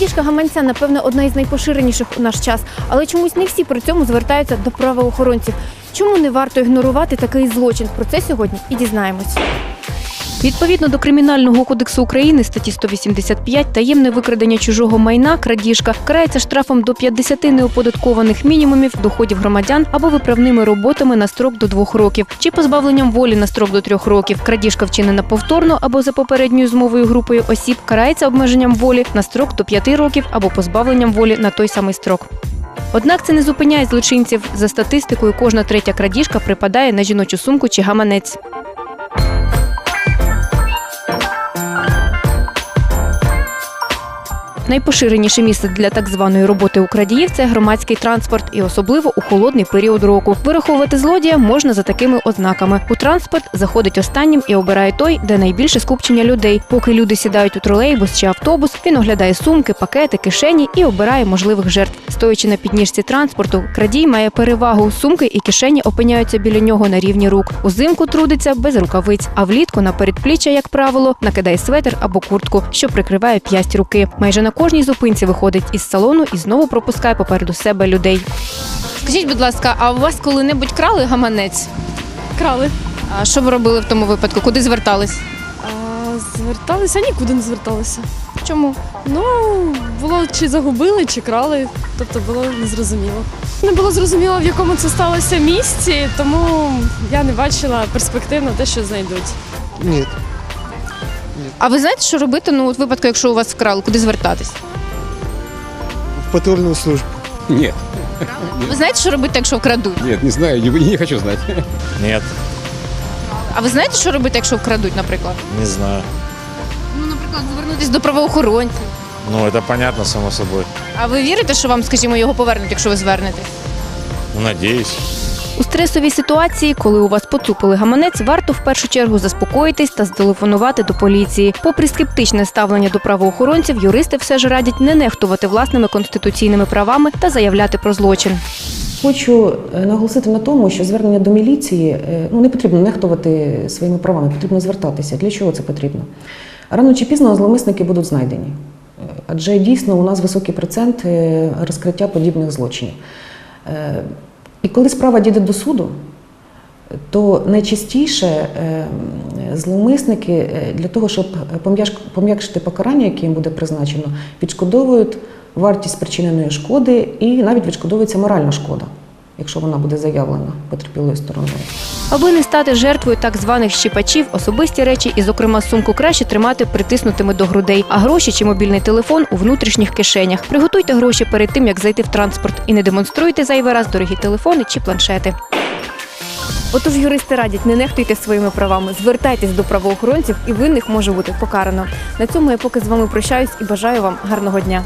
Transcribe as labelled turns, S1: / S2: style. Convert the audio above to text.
S1: Крадіжка гаманця, напевно, одна із найпоширеніших у наш час, але чомусь не всі при цьому звертаються до правоохоронців. Чому не варто ігнорувати такий злочин? Про це сьогодні і дізнаємось. Відповідно до Кримінального кодексу України статті 185 таємне викрадення чужого майна, крадіжка карається штрафом до 50 неоподаткованих мінімумів доходів громадян або виправними роботами на строк до двох років, чи позбавленням волі на строк до трьох років. Крадіжка вчинена повторно або за попередньою змовою групою осіб карається обмеженням волі на строк до п'яти років або позбавленням волі на той самий строк. Однак це не зупиняє злочинців. За статистикою, кожна третя крадіжка припадає на жіночу сумку чи гаманець. Найпоширеніше місце для так званої роботи у крадіїв це громадський транспорт, і особливо у холодний період року. Вираховувати злодія можна за такими ознаками. У транспорт заходить останнім і обирає той, де найбільше скупчення людей. Поки люди сідають у тролейбус чи автобус, він оглядає сумки, пакети, кишені і обирає можливих жертв. Стоячи на підніжці транспорту, крадій має перевагу. Сумки і кишені опиняються біля нього на рівні рук. Узимку трудиться без рукавиць, а влітку на передпліччя, як правило, накидає светр або куртку, що прикриває п'ясть руки. Майже на кожній зупинці виходить із салону і знову пропускає попереду себе людей. Скажіть, будь ласка, а у вас коли-небудь крали гаманець?
S2: Крали.
S1: А що ви робили в тому випадку? Куди звертались?
S2: А, зверталися, нікуди не зверталися.
S1: Чому?
S2: Ну, було чи загубили, чи крали, тобто було незрозуміло. Не було зрозуміло, в якому це сталося місці, тому я не бачила перспектив на те, що знайдуть.
S3: Нет.
S1: А ви знаєте, що робити? Ну, от в випадку, якщо у вас вкрали, куди звертатись?
S3: В патрульную службу.
S4: Нет,
S1: Ви знаєте, що робити, якщо вкрадуть?
S4: нет, не знаю, не, не хочу знать.
S5: Нет,
S1: А ви знаєте, що робити, якщо вкрадуть, наприклад?
S5: не знаю.
S1: Ну, наприклад, звернутися до правоохоронців.
S5: Ну, это понятно, само собой.
S1: А ви вірите, що вам, скажімо, його повернуть, якщо ви звернетесь?
S5: Ну, надеюсь.
S1: У стресовій ситуації, коли у вас поцупили гаманець, варто в першу чергу заспокоїтись та зателефонувати до поліції. Попри скептичне ставлення до правоохоронців, юристи все ж радять не нехтувати власними конституційними правами та заявляти про злочин.
S6: Хочу е, наголосити на тому, що звернення до міліції е, ну не потрібно нехтувати своїми правами, потрібно звертатися. Для чого це потрібно? Рано чи пізно зловмисники будуть знайдені, Е, адже дійсно у нас високий процент розкриття подібних злочинів. І коли справа дійде до суду, то найчастіше е, зловмисники е, для того, щоб пом'якшити покарання, яке їм буде призначено, відшкодовують вартість спричиненої шкоди і навіть відшкодовується моральна шкода, якщо вона буде заявлена потерпілою стороною.
S1: Аби не стати жертвою так званих щіпачів, особисті речі і, зокрема, сумку краще тримати притиснутими до грудей, а гроші чи мобільний телефон у внутрішніх кишенях. Приготуйте гроші перед тим, як зайти в транспорт, і не демонструйте зайвий раз дорогі телефони чи планшети. Отож, юристи радять, не нехтуйте своїми правами, звертайтесь до правоохоронців, і винних може бути покарано. На цьому я поки з вами прощаюсь і бажаю вам гарного дня.